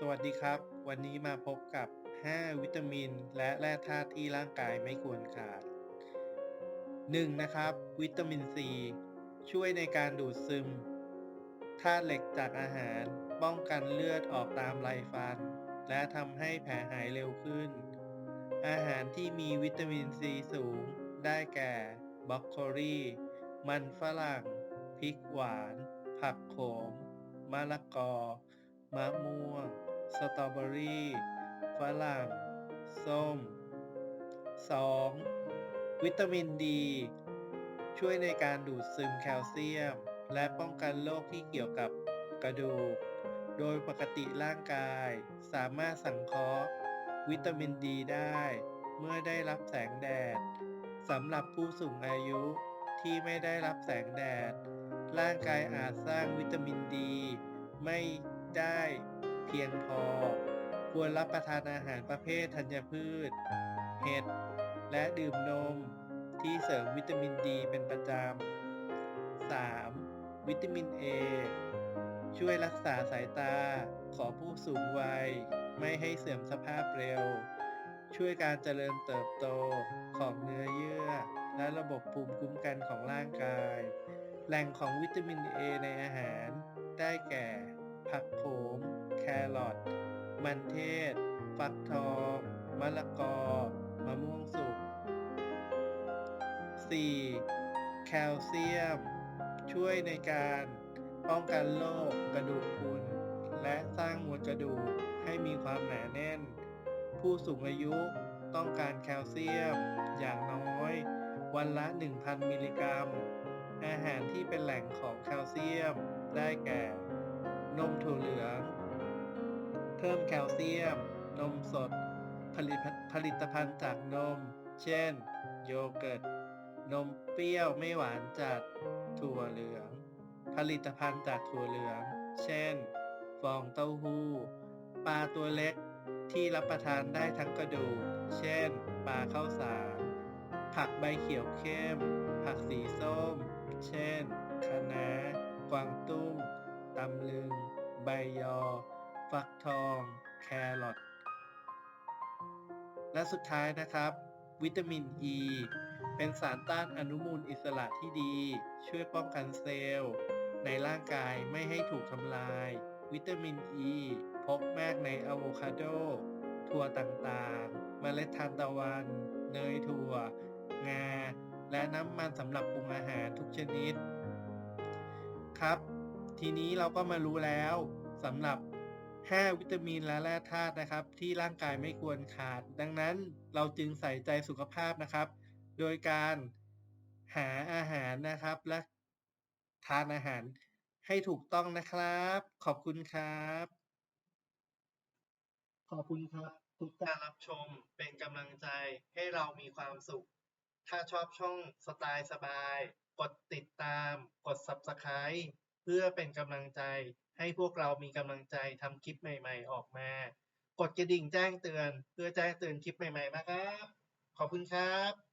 สวัสดีครับ วันนี้มาพบกับ 5 วิตามิน และแร่ธาตุที่ร่างกายไม่ควรขาด 1. นะครับ วิตามินซีช่วยในการดูดซึมธาตุเหล็กจากอาหาร ป้องกันเลือดออกตามไรฟัน และทำให้แผลหายเร็วขึ้น อาหารที่มีวิตามินซีสูง ได้แก่บรอกโคลีมันฝรั่งพริกหวาน ผักโขมมะละกอ มะม่วง สตรอเบอรี่ ฝรั่ง ส้ม 2. วิตามินดี ช่วยในการดูดซึมแคลเซียม และป้องกันโรคที่เกี่ยวกับกระดูก โดยปกติร่างกาย สามารถสังเคราะห์ วิตามินดีได้ เมื่อได้รับแสงแดดสำหรับผู้สูงอายุที่ไม่ได้รับแสงแดด ร่างกายอาจสร้างวิตามินดี ไม่ ได้เพียงพอ ควรรับประทานอาหารประเภทธัญพืช เห็ด และดื่มนมที่เสริมวิตามินดีเป็นประจำ 3. วิตามิน A ช่วยรักษาสายตาของผู้สูงวัย ไม่ให้เสื่อมสภาพเร็ว ช่วยการเจริญเติบโตของเนื้อเยื่อ และระบบภูมิคุ้มกันของร่างกาย แหล่งของวิตามิน A ในอาหาร ได้แก่ ผักโขม แครอท มันเทศ ฟักทองมะละกอ มะม่วงสุก 4. แคลเซียม ช่วยในการป้องกันโรคกระดูกพรุน และสร้างมวลกระดูกให้มีความหนาแน่น ผู้สูงอายุต้องการแคลเซียม อย่างน้อย วันละ 1,000 มิลลิกรัม อาหารที่เป็นแหล่งของแคลเซียมได้แก่ นมถั่วเหลือง เพิ่มแคลเซียม นมสด ผลิตผลิตภัณฑ์จากนม เช่น โยเกิร์ต นมเปรี้ยวไม่หวานจัด ถั่วเหลือง ผลิตภัณฑ์จากถั่วเหลือง เช่น ฟองเต้าหู้ ปลาตัวเล็กที่รับประทานได้ทั้งกระดูก เช่น ปลาข้าวสาร ผักใบเขียวเข้ม ผักสีส้ม เช่น คะน้ากวางตุ้ง ตำลึง ใบยอ ฟักทอง แครอทและสุดท้ายนะครับ วิตามิน E เป็นสารต้านอนุมูลอิสระที่ดี ช่วยป้องกันเซลล์ ในร่างกายไม่ให้ถูกทำลาย วิตามิน E พบมากในอะโวคาโด ถั่วต่างๆเมล็ดทานตะวัน เนยถั่ว งา และน้ำมันสำหรับปรุงอาหารทุกชนิด ครับ ทีนี้เราก็มารู้แล้วสำหรับ 5 วิตามินและแร่ธาตุนะครับ ที่ร่างกายไม่ควรขาด ดังนั้นเราจึงใส่ใจสุขภาพนะครับ โดยการหาอาหารนะครับ และทานอาหารให้ถูกต้องนะครับ ขอบคุณครับ ขอบคุณครับ ทุกการรับชมเป็นกำลังใจให้เรามีความสุข ถ้าชอบช่องสไตล์สบาย กดติดตาม กด Subscribe พื่อเป็นกำลังใจให้พวกเรามีกำลังใจทำคลิปใหม่ ๆ ออกมา กดกระดิ่งแจ้งเตือน เพื่อแจ้งเตือนคลิปใหม่ๆมาครับ ขอบคุณครับ